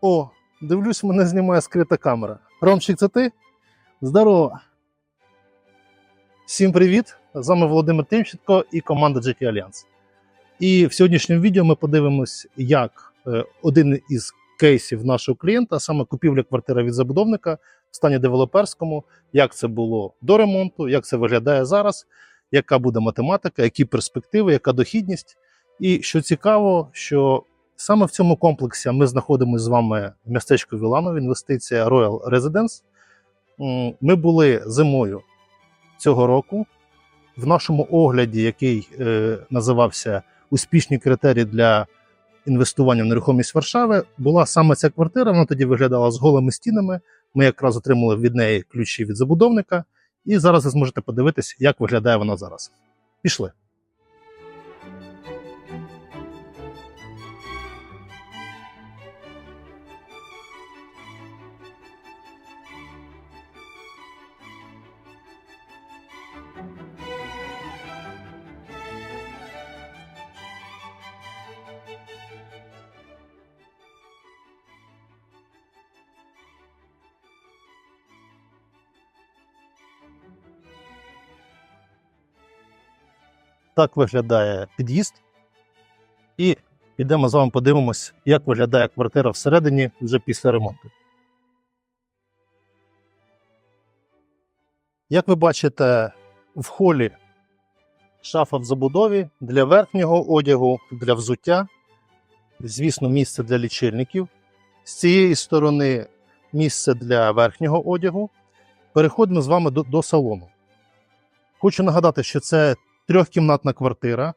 О, дивлюсь, мене знімає скрита камера. Ромчик, це ти? Здорово! Всім привіт! З вами Володимир Тимченко і команда GT Alliance. І в сьогоднішньому відео ми подивимось, як е, один із кейсів нашого клієнта, саме купівля квартири від забудовника в стані девелоперському, як це було до ремонту, як це виглядає зараз, яка буде математика, які перспективи, яка дохідність. І що цікаво, що саме в цьому комплексі ми знаходимося з вами в містечку Віланов, інвестиція Royal Residence. Ми були зимою цього року. В нашому огляді, який е, називався Успішні критерії для інвестування в нерухомість Варшави, була саме ця квартира. Вона тоді виглядала з голими стінами. Ми якраз отримали від неї ключі від забудовника. І зараз ви зможете подивитись, як виглядає вона зараз. Пішли. Так виглядає під'їзд. І підемо з вами подивимось, як виглядає квартира всередині вже після ремонту. Як ви бачите, в холі шафа в забудові для верхнього одягу, для взуття. Звісно, місце для лічильників. З цієї сторони місце для верхнього одягу. Переходимо з вами до, до салону. Хочу нагадати, що це трьохкімнатна квартира,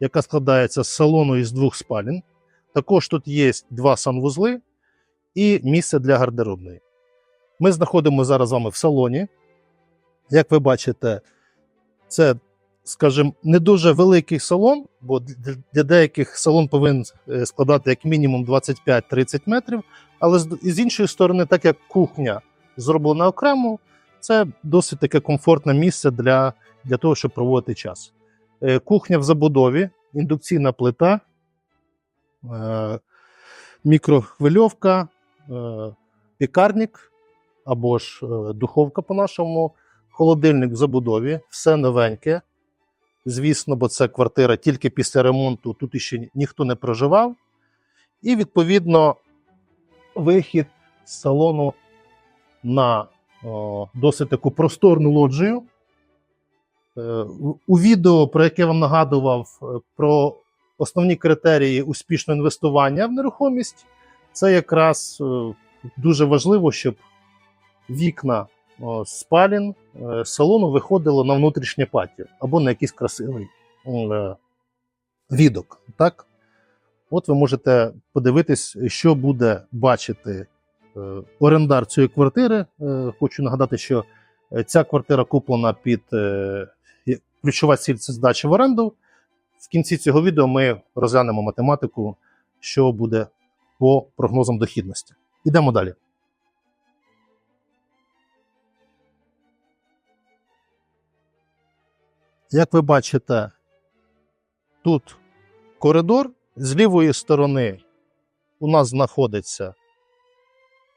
яка складається з салону із двох спалень. Також тут є два санвузли і місце для гардеробної. Ми знаходимося зараз з вами в салоні. Як ви бачите, це, скажімо, не дуже великий салон, бо для- деяких салон повинен е, складати як мінімум 25-30 метрів. Але з іншої сторони, так як кухня зроблена окремо, це досить таке комфортне місце для, для того, щоб проводити час. Е, Кухня в забудові, індукційна плита, е, мікрохвильовка, е, пікарник або ж духовка по-нашому, холодильник в забудові, все новеньке. Звісно, бо це квартира тільки після ремонту, тут іще ніхто не проживав. І, відповідно, вихід з салону на о, досить таку просторну лоджію. Е, у- відео, про яке вам нагадував, е, про основні критерії успішного інвестування в нерухомість, це якраз е, дуже важливо, щоб вікна спалін салону виходило на внутрішнє патіо або на якийсь красивий відок. Так? От ви можете подивитись, що буде бачити орендар цієї квартири. Хочу нагадати, що ця квартира куплена під ключова ціль це здача в оренду. В кінці цього відео ми розглянемо математику, що буде по прогнозам дохідності. Ідемо далі. Як ви бачите, тут коридор. З лівої сторони у нас знаходиться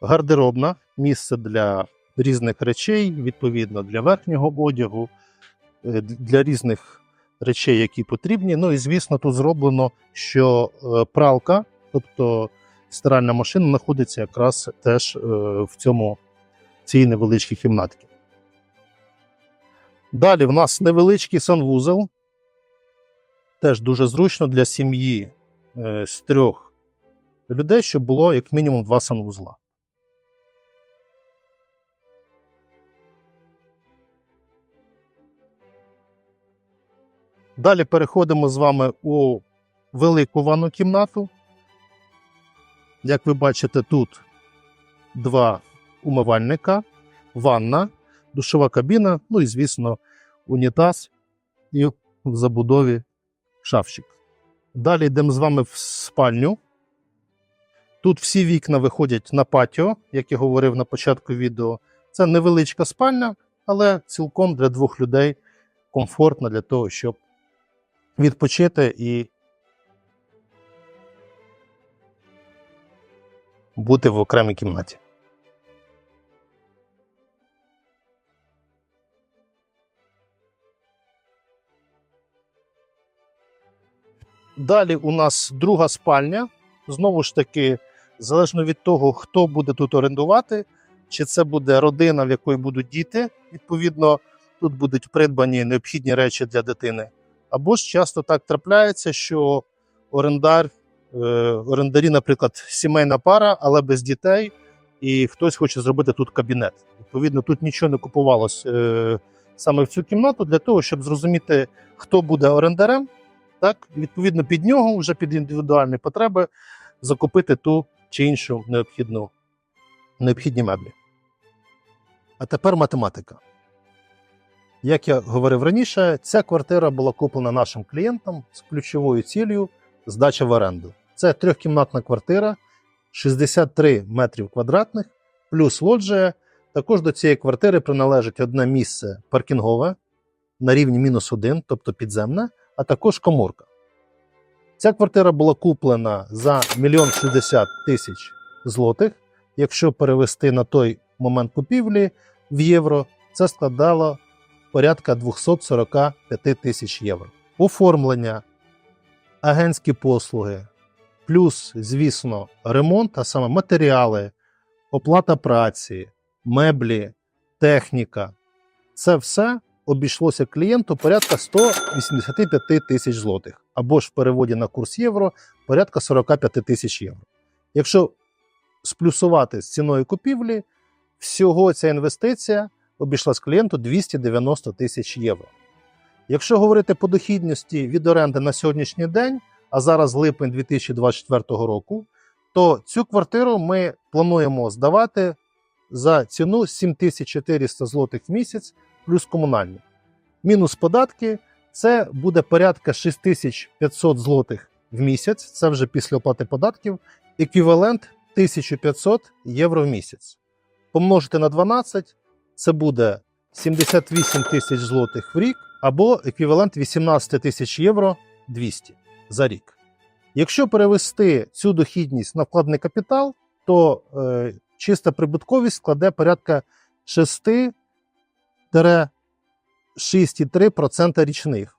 гардеробна, місце для різних речей, відповідно для верхнього одягу, для різних речей, які потрібні. Ну і звісно, тут зроблено, що е, пралка, тобто стиральна машина, знаходиться якраз теж е, в цьому цій невеличкій кімнатці. Далі в нас невеличкий санвузел. Теж дуже зручно для сім'ї е, з трьох людей, щоб було як мінімум два санвузла. Далі переходимо з вами у велику ванну кімнату. Як ви бачите, тут два умивальника, ванна, душова кабіна, ну і, звісно, унітаз і в забудові шафчик. Далі йдемо з вами в спальню. Тут всі вікна виходять на патіо, як я говорив на початку відео. Це невеличка спальня, але цілком для двох людей комфортна для того, щоб відпочити і бути в окремій кімнаті. Далі у нас друга спальня. Знову ж таки, залежно від того, хто буде тут орендувати, чи це буде родина, в якої будуть діти. Відповідно, тут будуть придбані необхідні речі для дитини. Або ж часто так трапляється, що орендар, е, орендарі, наприклад, сімейна пара, але без дітей, і хтось хоче зробити тут кабінет. Відповідно, тут нічого не купувалось е, саме в цю кімнату для того, щоб зрозуміти, хто буде орендарем. Так, відповідно, під нього, вже під індивідуальні потреби, закупити ту чи іншу необхідну, необхідні меблі. А тепер математика. Як я говорив раніше, ця квартира була куплена нашим клієнтам з ключовою цілею здача в оренду. Це трьохкімнатна квартира, 63 метрів квадратних, плюс лоджія. Також до цієї квартири приналежить одне місце паркінгове на рівні мінус один, тобто підземне, а також коморка. Ця квартира була куплена за 1 60 тисяч злотих. Якщо перевести на той момент купівлі в євро, це складало порядка 245 тисяч євро. Оформлення, агентські послуги, плюс, звісно, ремонт, а саме матеріали, оплата праці, меблі, техніка. Це все обійшлося клієнту порядка 185 тисяч злотих, або ж в переводі на курс євро порядка 45 тисяч євро. Якщо сплюсувати з ціною купівлі, всього ця інвестиція обійшлась клієнту 290 тисяч євро. Якщо говорити по дохідності від оренди на сьогоднішній день, а зараз липень 2024 року, то цю квартиру ми плануємо здавати за ціну 7400 злотих в місяць плюс комунальні. Мінус податки це буде порядка 6500 злотих в місяць. Це вже після оплати податків, еквівалент 1500 євро в місяць. Помножити на 12 це буде 78 тисяч злотих в рік або еквівалент 18 тисяч євро 200 за рік. Якщо перевести цю дохідність на вкладений капітал, то е, чиста прибутковість складе порядка 6 6,3% річних.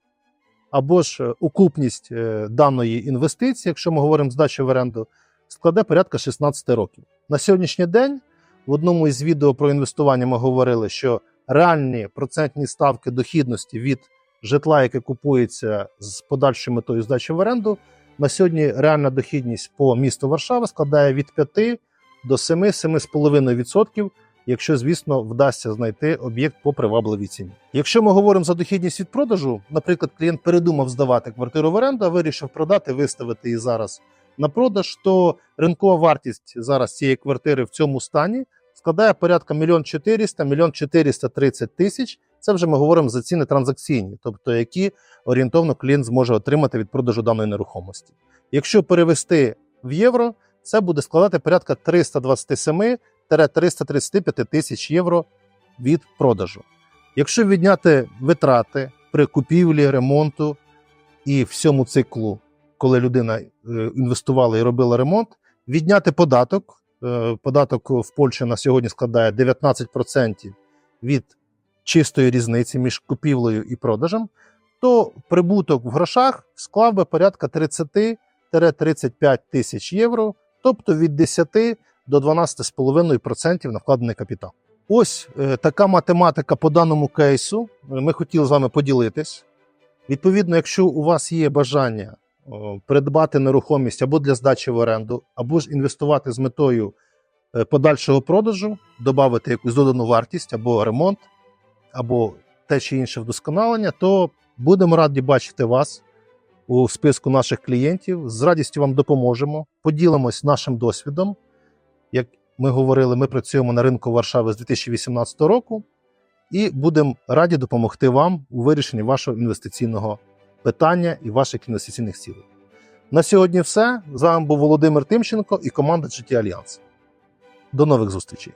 Або ж е, окупність е, даної інвестиції, якщо ми говоримо здачу в оренду, складе порядка 16 років. На сьогоднішній день в одному із відео про інвестування ми говорили, що реальні процентні ставки дохідності від житла, яке купується з подальшою метою здачі в оренду, на сьогодні реальна дохідність по місту Варшава складає від 5 до 7-7,5%, якщо, звісно, вдасться знайти об'єкт по привабливій ціні. Якщо ми говоримо за дохідність від продажу, наприклад, клієнт передумав здавати квартиру в оренду, а вирішив продати, виставити її зараз на продаж, то ринкова вартість зараз цієї квартири в цьому стані складає порядка 1 400 1 430 тисяч. Це вже ми говоримо за ціни транзакційні, тобто які орієнтовно клієнт зможе отримати від продажу даної нерухомості. Якщо перевести в євро, це буде складати порядка 327-335 тисяч євро від продажу. Якщо відняти витрати при купівлі, ремонту і всьому циклу, коли людина е, інвестувала і робила ремонт, відняти податок. Е, Податок в Польщі на сьогодні складає 19% від чистої різниці між купівлею і продажем, то прибуток в грошах склав би порядка 30-35 тисяч євро, тобто від 10 до 12,5% на вкладений капітал. Ось е, така математика по даному кейсу. Ми хотіли з вами поділитись. Відповідно, якщо у вас є бажання придбати нерухомість або для здачі в оренду, або ж інвестувати з метою е, подальшого продажу, додати якусь додану вартість або ремонт, або те чи інше вдосконалення, то будемо раді бачити вас у списку наших клієнтів. З радістю вам допоможемо, поділимось нашим досвідом. Як ми говорили, ми працюємо на ринку Варшави з 2018 року і будемо раді допомогти вам у вирішенні вашого інвестиційного питання і ваших інвестиційних цілей. На сьогодні все. З вами був Володимир Тимченко і команда GT Альянс. До нових зустрічей!